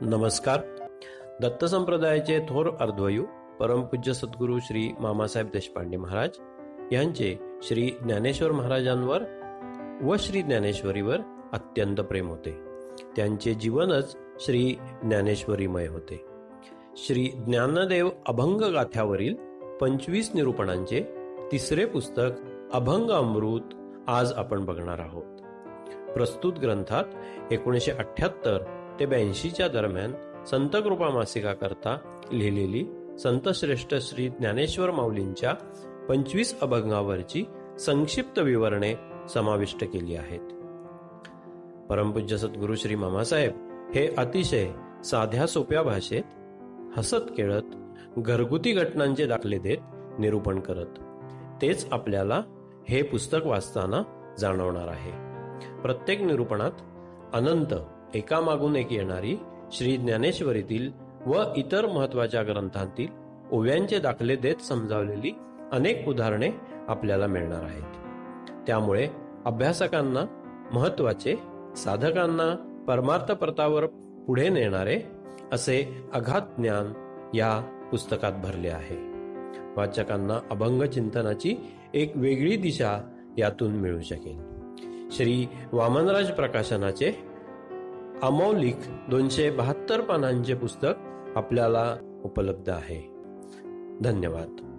नमस्कार. दत्त संप्रदायाचे थोर अर्धवयू परमपूज्य सद्गुरू श्री मामासाहेब देशपांडे महाराज यांचे श्री ज्ञानेश्वर महाराजांवर व श्री ज्ञानेश्वरीवर अत्यंत प्रेम होते. त्यांचे जीवनच श्री ज्ञानेश्वरीमय होते. श्री ज्ञानदेव अभंग गाथ्यावरील पंचवीस निरूपणांचे तिसरे पुस्तक अभंग अमृत आज आपण बघणार आहोत. प्रस्तुत ग्रंथात एकोणीसशे अठ्ठ्याहत्तर ते ब्याऐंशीच्या दरम्यान संत कृपा मासिकाकरता लिहिलेली संतश्रेष्ठ श्री ज्ञानेश्वर माऊलींच्या पंचवीस अभंगावरची संक्षिप्त विवरणे समाविष्ट केली आहेत. परमपूज्य सद्गुरू श्री मामासाहेब हे अतिशय साध्या सोप्या भाषेत हसत खेळत घरगुती घटनांचे दाखले देत निरूपण करत तेच आपल्याला हे पुस्तक वाचताना जाणवणार आहे. प्रत्येक निरूपणात अनंत एकामागून एक येणारी श्री ज्ञानेश्वरीतील व इतर महत्त्वाच्या ग्रंथांतील ओव्यांचे दाखले देत समजावलेली अनेक उदाहरणे आपल्याला मिळणार आहेत. त्यामुळे अभ्यासकांना महत्त्वाचे साधकांना परमार्थ प्रतावर पुढे नेणारे असे अघात ज्ञान या पुस्तकात भरले आहे. वाचकांना अभंग चिंतनाची एक वेगळी दिशा यातून मिळू शकेल. श्री वामनराज प्रकाशनाचे अमौलिक दोनशे बहात्तर पानांचे पुस्तक आपल्याला उपलब्ध आहे. धन्यवाद.